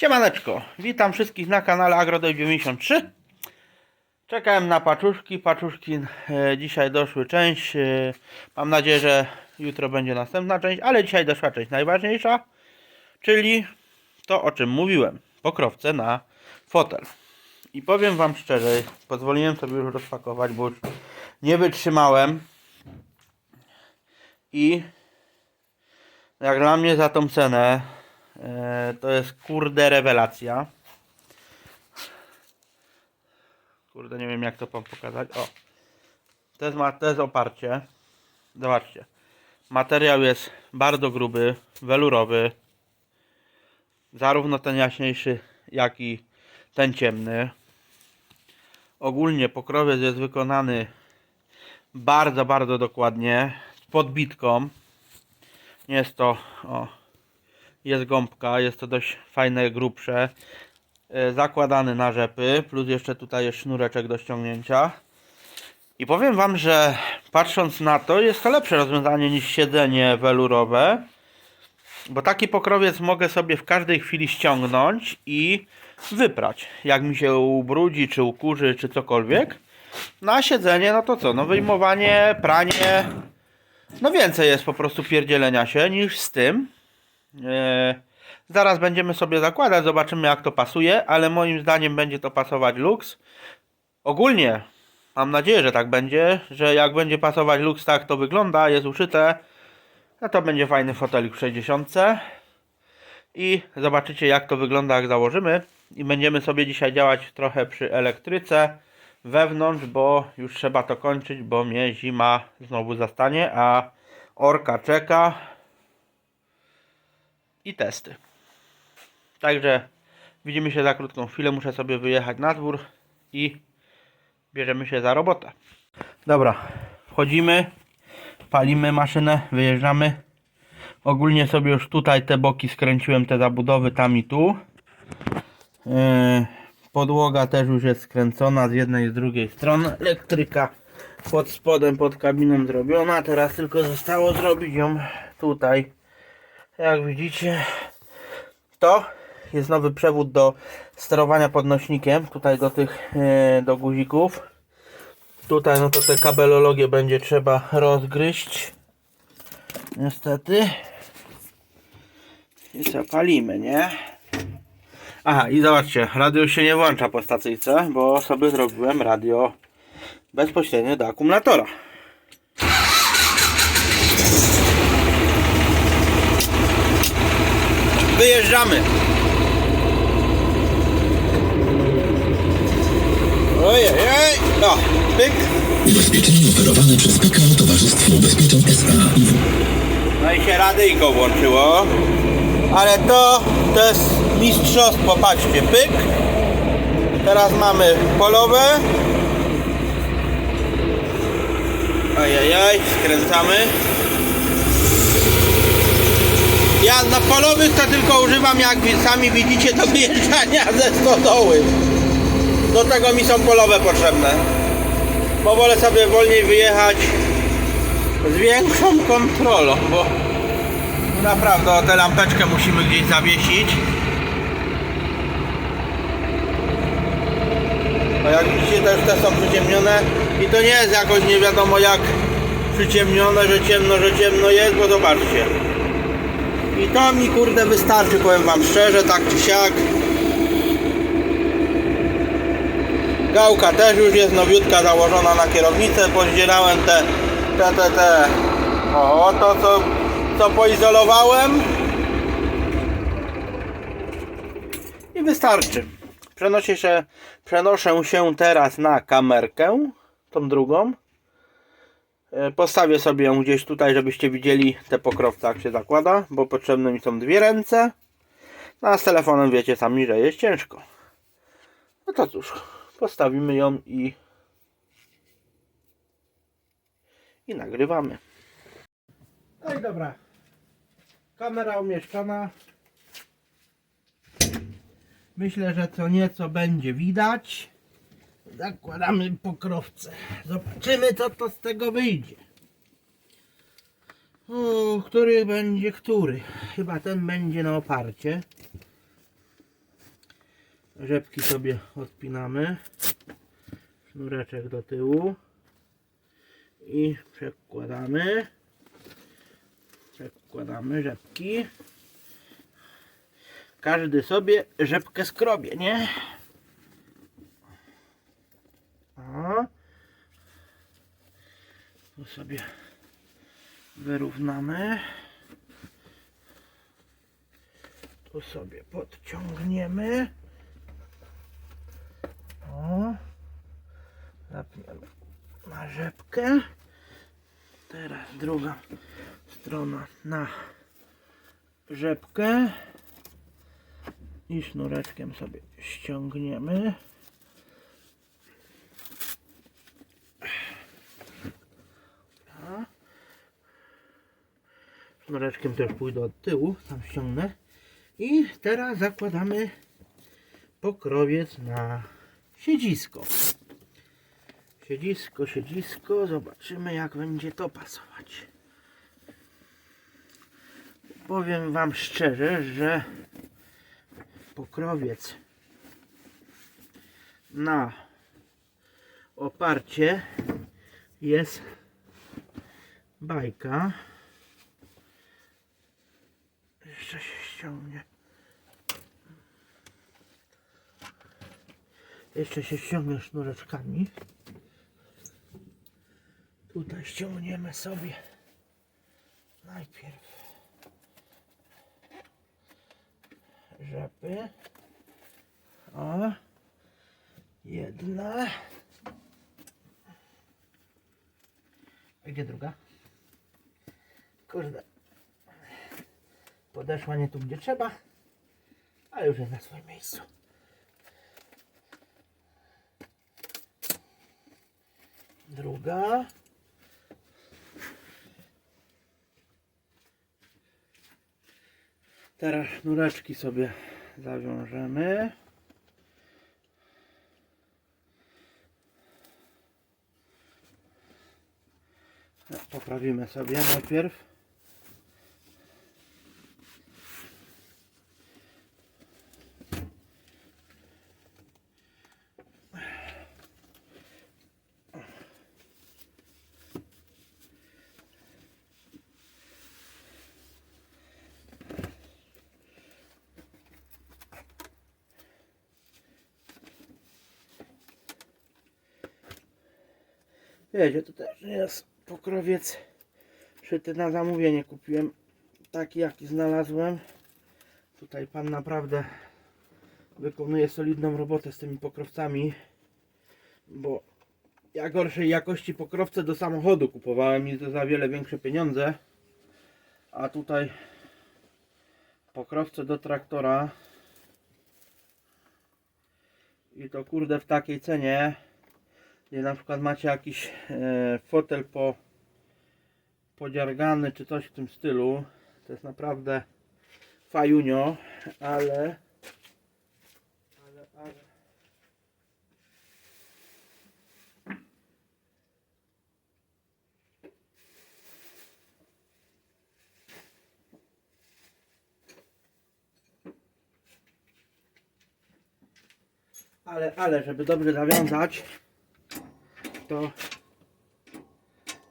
Siemaneczko, witam wszystkich na kanale AgroDay93 Czekałem na paczuszki, paczuszki e, dzisiaj doszły część e, Mam nadzieję, że jutro będzie następna część, ale dzisiaj doszła część najważniejsza Czyli to o czym mówiłem, pokrowce na fotel. I powiem wam szczerze, pozwoliłem sobie już rozpakować, bo już nie wytrzymałem. I jak dla mnie za tą cenę to jest kurde rewelacja. Kurde, nie wiem jak to wam pokazać. O, to jest, to jest oparcie. Zobaczcie. Materiał jest bardzo gruby, welurowy. Zarówno ten jaśniejszy, jak i ten ciemny. Ogólnie pokrowiec jest wykonany bardzo, bardzo dokładnie. Z podbitką. Nie jest to, o, jest gąbka, jest to dość fajne, grubsze. E, Zakładany na rzepy, plus jeszcze tutaj jest sznureczek do ściągnięcia. I powiem Wam, że patrząc na to, jest to lepsze rozwiązanie niż siedzenie welurowe. Bo taki pokrowiec mogę sobie w każdej chwili ściągnąć i wyprać. Jak mi się ubrudzi, czy ukurzy, czy cokolwiek. Na siedzenie, no to co? No wyjmowanie, pranie, no więcej jest po prostu pierdzielenia się niż z tym. Eee, zaraz będziemy sobie zakładać, zobaczymy jak to pasuje, ale moim zdaniem będzie to pasować Lux. Ogólnie mam nadzieję, że tak będzie, że jak będzie pasować Lux tak to wygląda, jest uszyte, no to będzie fajny fotelik w 60. I zobaczycie jak to wygląda jak założymy. I będziemy sobie dzisiaj działać trochę przy elektryce wewnątrz, bo już trzeba to kończyć, bo mnie zima znowu zastanie, a orka czeka i testy. Także widzimy się za krótką chwilę. Muszę sobie wyjechać na dwór i bierzemy się za robotę. Dobra, wchodzimy, palimy maszynę, wyjeżdżamy. Ogólnie sobie już tutaj te boki skręciłem, te zabudowy tam i tu. Yy, Podłoga też już jest skręcona z jednej i z drugiej strony. Elektryka pod spodem, pod kabiną zrobiona. Teraz tylko zostało zrobić ją tutaj. Jak widzicie, to jest nowy przewód do sterowania podnośnikiem. Tutaj do tych, yy, do guzików. Tutaj no to te kabelologie będzie trzeba rozgryźć. Niestety. I zapalimy, nie? Aha, i zobaczcie, radio się nie włącza po stacyjce, bo sobie zrobiłem radio bezpośrednio do akumulatora. Wyjeżdżamy! Ojej, no, pyk. Ubezpieczenie oferowane przez PKO Towarzystwo Ubezpieczeń S.A. No i się radyjko włączyło. Ale to, to jest mistrzostwo, patrzcie, pyk. Teraz mamy polowe. Ajajaj, skręcamy. Ja na polowych to tylko używam, jak sami widzicie, do wyjeżdżania ze stodoły. Do tego mi są polowe potrzebne. Bo wolę sobie wolniej wyjechać z większą kontrolą, bo naprawdę tę lampeczkę musimy gdzieś zawiesić. No jak widzicie też te są przyciemnione i to nie jest jakoś nie wiadomo jak przyciemnione, że ciemno, że ciemno jest, bo zobaczcie. I to mi kurde wystarczy, powiem wam szczerze, tak czy siak. Gałka też już jest nowiutka założona na kierownicę, pozdzierałem te, te, te, te, o to co, co poizolowałem i wystarczy. Przenoszę się, przenoszę się teraz na kamerkę, tą drugą. E, Postawię sobie ją gdzieś tutaj, żebyście widzieli te pokrowce jak się zakłada, bo potrzebne mi są dwie ręce. No a z telefonem wiecie sami, że jest ciężko. No to cóż, postawimy ją i i nagrywamy. No i dobra. Kamera umieszczona. Myślę, że co nieco będzie widać. Zakładamy pokrowce. Zobaczymy co to z tego wyjdzie. O, który będzie który? Chyba ten będzie na oparcie. Rzepki sobie odpinamy. Sznureczek do tyłu. I przekładamy. Przekładamy rzepki. Każdy sobie rzepkę skrobie, nie? O. Tu sobie wyrównamy. Tu sobie podciągniemy. O. Zapniemy na rzepkę. Teraz druga strona na rzepkę. I sznureczkiem sobie ściągniemy. Sznureczkiem też pójdę od tyłu, tam ściągnę. I teraz zakładamy pokrowiec na siedzisko. Siedzisko, siedzisko. Zobaczymy jak będzie to pasować. Powiem Wam szczerze, że pokrowiec na oparcie jest bajka. Jeszcze się ściągnie. Jeszcze się ściągnie sznureczkami. Tutaj ściągniemy sobie najpierw rzepy. O, jedna. A gdzie druga? Kurde. Podeszła nie tu, gdzie trzeba, ale już jest na swoim miejscu. Druga. Teraz sznureczki sobie zawiążemy. Poprawimy sobie najpierw. Wiecie, to też jest pokrowiec szyty na zamówienie. Kupiłem taki, jaki znalazłem. Tutaj pan naprawdę wykonuje solidną robotę z tymi pokrowcami, bo ja gorszej jakości pokrowce do samochodu kupowałem i to za wiele większe pieniądze. A tutaj pokrowce do traktora i to kurde w takiej cenie gdzie na przykład macie jakiś e, fotel po podziargany czy coś w tym stylu. To jest naprawdę fajunio ale ale, ale. Żeby dobrze zawiązać to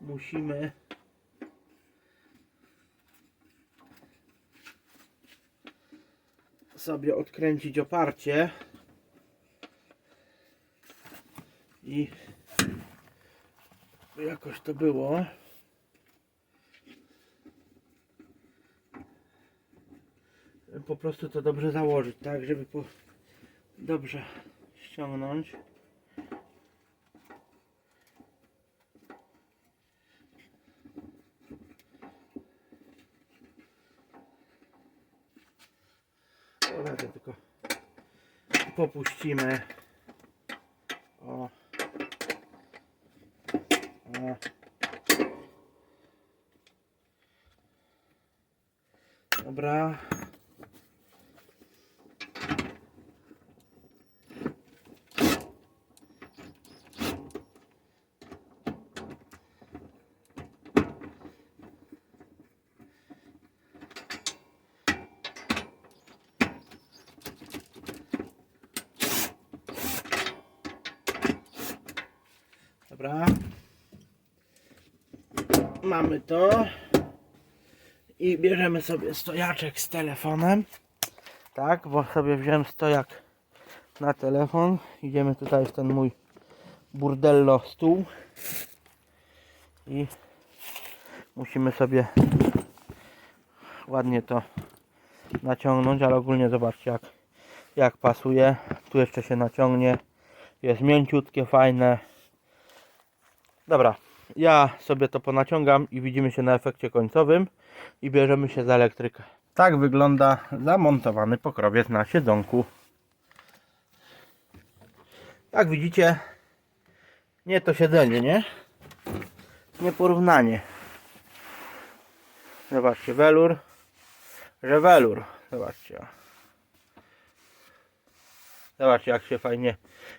musimy. Sobie odkręcić oparcie. I jakoś to było. Po prostu to dobrze założyć tak żeby po, dobrze ściągnąć Koledzy tylko popuścimy. O. O. Dobra. Dobra. Mamy to. I bierzemy sobie stojaczek z telefonem. Tak, bo sobie wziąłem stojak na telefon. Idziemy tutaj w ten mój burdello stół. I musimy sobie ładnie to naciągnąć, ale ogólnie zobaczcie jak, jak pasuje. Tu jeszcze się naciągnie. Jest mięciutkie, fajne. Dobra, ja sobie to ponaciągam i widzimy się na efekcie końcowym i bierzemy się za elektrykę. Tak wygląda zamontowany pokrowiec na siedzonku. Jak widzicie, nie to siedzenie, nie? Nie porównanie. Zobaczcie, welur, że welur. Zobaczcie. Zobaczcie jak się fajnie,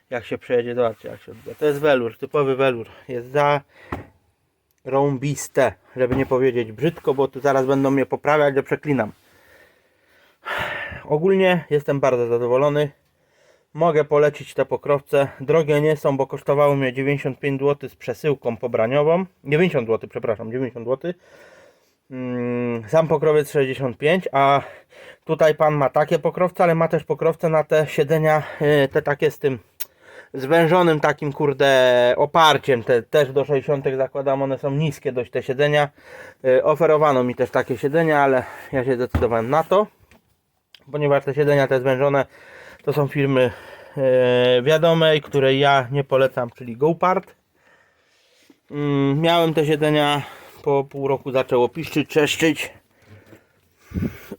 jak się przejedzie, zobaczcie jak się odbywa. To jest welur, typowy welur. Jest za rąbiste, żeby nie powiedzieć brzydko, bo tu zaraz będą mnie poprawiać, że przeklinam. Ogólnie jestem bardzo zadowolony. Mogę polecić te pokrowce. Drogie nie są, bo kosztowały mnie 95 zł z przesyłką pobraniową. 90 zł, przepraszam, 90 zł. Mm, Sam pokrowiec 65, a tutaj pan ma takie pokrowce, ale ma też pokrowce na te siedzenia, y, te takie z tym zwężonym takim kurde oparciem, te też do 60 zakładam, one są niskie dość te siedzenia. Y, Oferowano mi też takie siedzenia, ale ja się zdecydowałem na to, ponieważ te siedzenia te zwężone to są firmy e, wiadomej, której ja nie polecam, czyli GoPart. Mm, miałem te siedzenia, po pół roku zaczęło piszczyć, czeszczyć,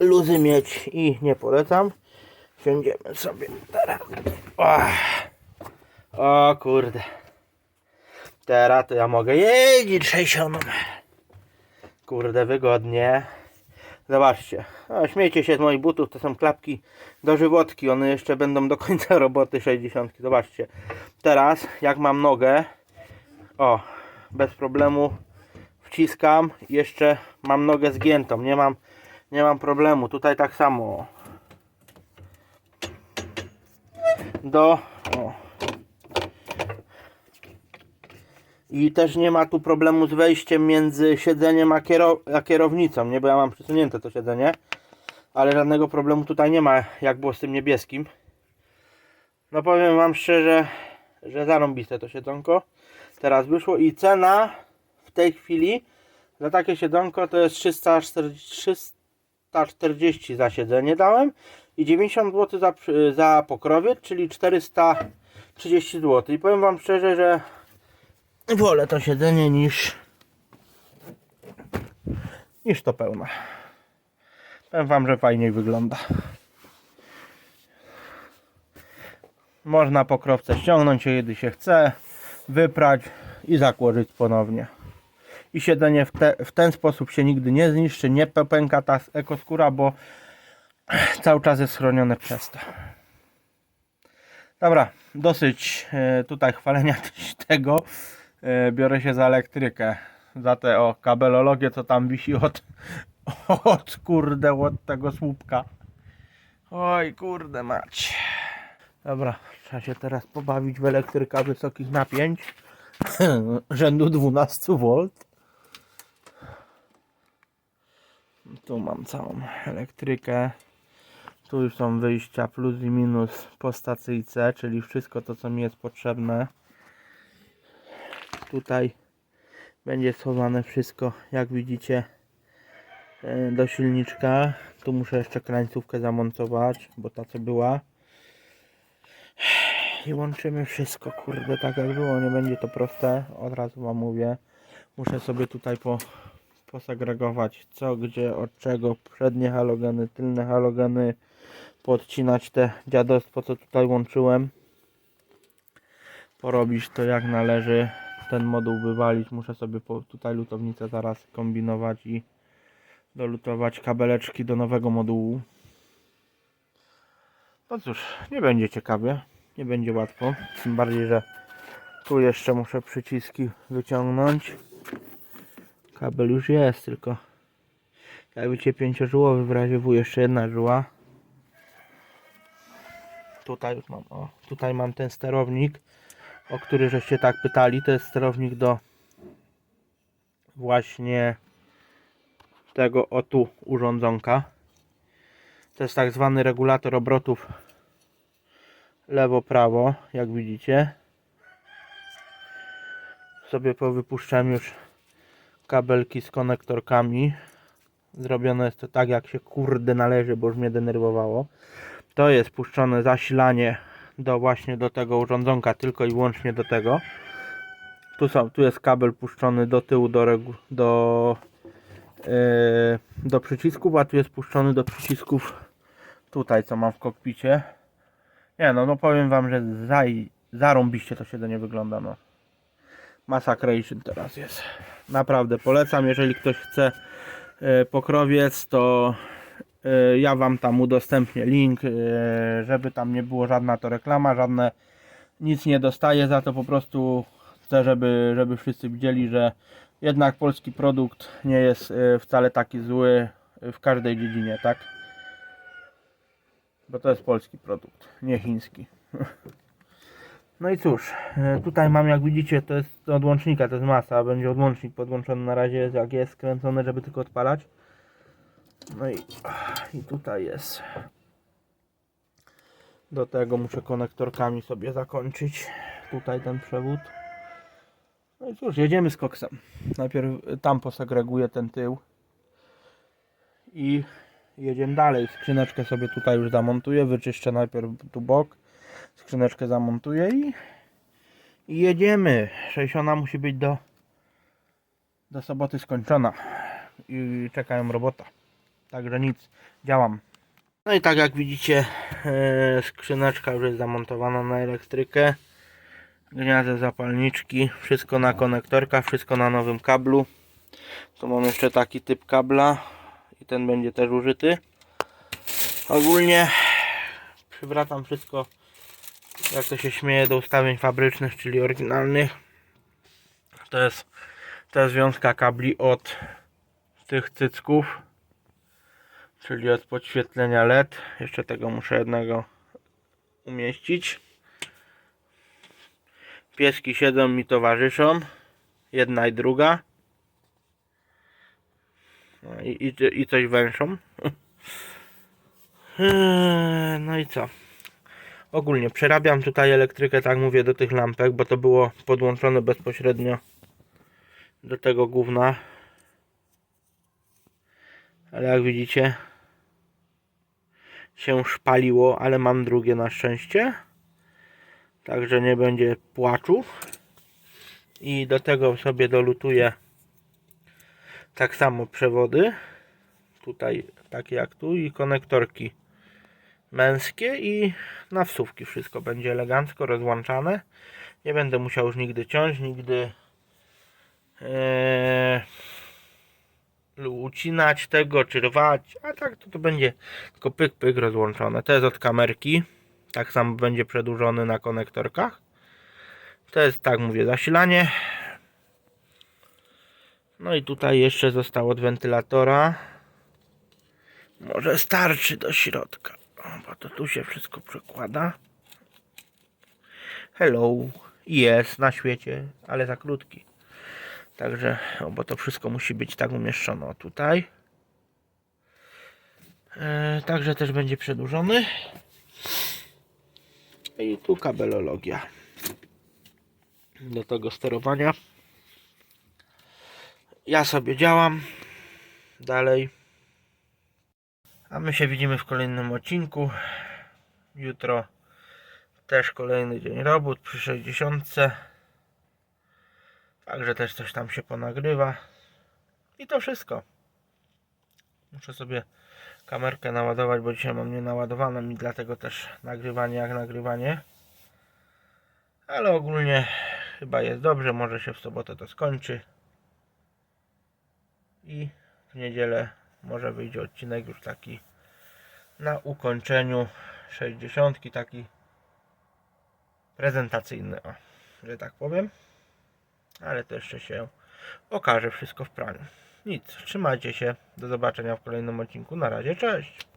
luzy mieć i nie polecam. Siądziemy sobie teraz. O, o kurde. Teraz to ja mogę jeździć 60. Kurde, wygodnie. Zobaczcie, o, śmiejcie się z moich butów, to są klapki do żywotki, one jeszcze będą do końca roboty 60. Zobaczcie, teraz jak mam nogę, o, bez problemu wciskam, jeszcze mam nogę zgiętą, nie mam, nie mam problemu, tutaj tak samo. Do, o. I też nie ma tu problemu z wejściem między siedzeniem a, kiero a kierownicą, nie? Bo ja mam przesunięte to siedzenie. Ale żadnego problemu tutaj nie ma, jak było z tym niebieskim. No powiem wam szczerze, że zarąbiste to siedzonko. Teraz wyszło i cena tej chwili za takie siedzonko to jest 340, 340 za siedzenie dałem i 90 zł za, za pokrowiec, czyli 430 zł. I powiem wam szczerze, że wolę to siedzenie niż niż to pełne. Powiem wam, że fajniej wygląda. Można pokrowce ściągnąć, kiedy się chce, wyprać i zakłożyć ponownie. I siedzenie w, te, w ten sposób się nigdy nie zniszczy, nie pęka ta ekoskóra, bo cały czas jest chronione przez to. Dobra, dosyć e, tutaj chwalenia tego. E, biorę się za elektrykę. Za te o kabelologię, co tam wisi od, od kurde, od tego słupka. Oj, kurde mać. Dobra, trzeba się teraz pobawić w elektryka wysokich napięć. Rzędu 12 V. Tu mam całą elektrykę. Tu już są wyjścia plus i minus po stacyjce, czyli wszystko to co mi jest potrzebne. Tutaj będzie schowane wszystko, jak widzicie, e, do silniczka. Tu muszę jeszcze krańcówkę zamontować, bo ta co była. I łączymy wszystko, kurde, tak jak było, nie będzie to proste, od razu wam mówię. Muszę sobie tutaj po, posegregować co, gdzie, od czego, przednie halogeny, tylne halogeny, podcinać te dziadostwo, co tutaj łączyłem. Porobić to jak należy, ten moduł wywalić, muszę sobie po, tutaj lutownicę zaraz kombinować i dolutować kabeleczki do nowego modułu. No cóż, nie będzie ciekawie, nie będzie łatwo, tym bardziej, że tu jeszcze muszę przyciski wyciągnąć. Kabel już jest, tylko jak widzicie pięciożyłowy w razie W jeszcze jedna żyła. Tutaj już mam, o, tutaj mam ten sterownik, o który żeście tak pytali. To jest sterownik do właśnie tego o tu urządzonka. To jest tak zwany regulator obrotów lewo-prawo, jak widzicie. Sobie powypuszczam już kabelki z konektorkami. Zrobione jest to tak, jak się kurde należy, bo już mnie denerwowało. To jest puszczone zasilanie do właśnie do tego urządzonka, tylko i wyłącznie do tego. Tu, są, tu jest kabel puszczony do tyłu do, regu- do, yy, do przycisków, a tu jest puszczony do przycisków tutaj, co mam w kokpicie. Nie no, no powiem wam, że zaj, zarąbiście to się do nie wygląda, no. Massacration teraz jest. Naprawdę polecam, jeżeli ktoś chce e, pokrowiec, to e, ja wam tam udostępnię link, e, żeby tam nie było żadna to reklama, żadne nic nie dostaję za to, po prostu chcę, żeby, żeby wszyscy widzieli, że jednak polski produkt nie jest wcale taki zły w każdej dziedzinie, tak? Bo to jest polski produkt, nie chiński. No i cóż, e, tutaj mam jak widzicie, to jest odłącznika, to jest masa, będzie odłącznik podłączony na razie, jak jest skręcony, żeby tylko odpalać. No i, i tutaj jest. Do tego muszę konektorkami sobie zakończyć. Tutaj ten przewód. No i cóż, jedziemy z koksem. Najpierw tam posegreguję ten tył. I jedziemy dalej. Skrzyneczkę sobie tutaj już zamontuję. Wyczyszczę najpierw tu bok. Skrzyneczkę zamontuję i, i jedziemy. 60 musi być do, do soboty skończona. I czekają robota. Także nic, działam. No i tak jak widzicie, e, skrzyneczka już jest zamontowana na elektrykę. Gniazdo zapalniczki, wszystko na konektorkach, wszystko na nowym kablu. Tu mam jeszcze taki typ kabla i ten będzie też użyty. Ogólnie przywracam wszystko, jak to się śmieje, do ustawień fabrycznych, czyli oryginalnych. To jest, to jest wiązka kabli od tych cycków, czyli od podświetlenia LED. Jeszcze tego muszę jednego umieścić. Pieski siedzą mi towarzyszą. Jedna i druga. No i, i, i coś węszą. Eee, No i co? Ogólnie przerabiam tutaj elektrykę, tak mówię, do tych lampek, bo to było podłączone bezpośrednio do tego gówna. Ale jak widzicie, się szpaliło, ale mam drugie na szczęście. Także nie będzie płaczu. I do tego sobie dolutuję tak samo przewody. Tutaj takie jak tu i konektorki męskie i na wsówki wszystko będzie elegancko rozłączane. Nie będę musiał już nigdy ciąć, nigdy e, ucinać tego, czy rwać, a tak to, to będzie tylko pyk pyk rozłączone. To jest od kamerki, tak samo będzie przedłużony na konektorkach. To jest, tak mówię, zasilanie. No i tutaj jeszcze zostało od wentylatora. Może starczy do środka, to tu się wszystko przekłada. Hello, jest na świecie, ale za krótki. Także, o, bo to wszystko musi być tak umieszczone tutaj. E, także też będzie przedłużony. I tu kabelologia do tego sterowania. Ja sobie działam dalej. A my się widzimy w kolejnym odcinku. Jutro też kolejny dzień robót przy 60. Także też coś tam się ponagrywa. I to wszystko. Muszę sobie kamerkę naładować, bo dzisiaj mam nienaładowaną i dlatego też nagrywanie jak nagrywanie. Ale ogólnie chyba jest dobrze, może się w sobotę to skończy. I w niedzielę może wyjdzie odcinek już taki na ukończeniu 60, taki prezentacyjny, o, że tak powiem. Ale to jeszcze się okaże wszystko w praniu. Nic, trzymajcie się. Do zobaczenia w kolejnym odcinku. Na razie, cześć.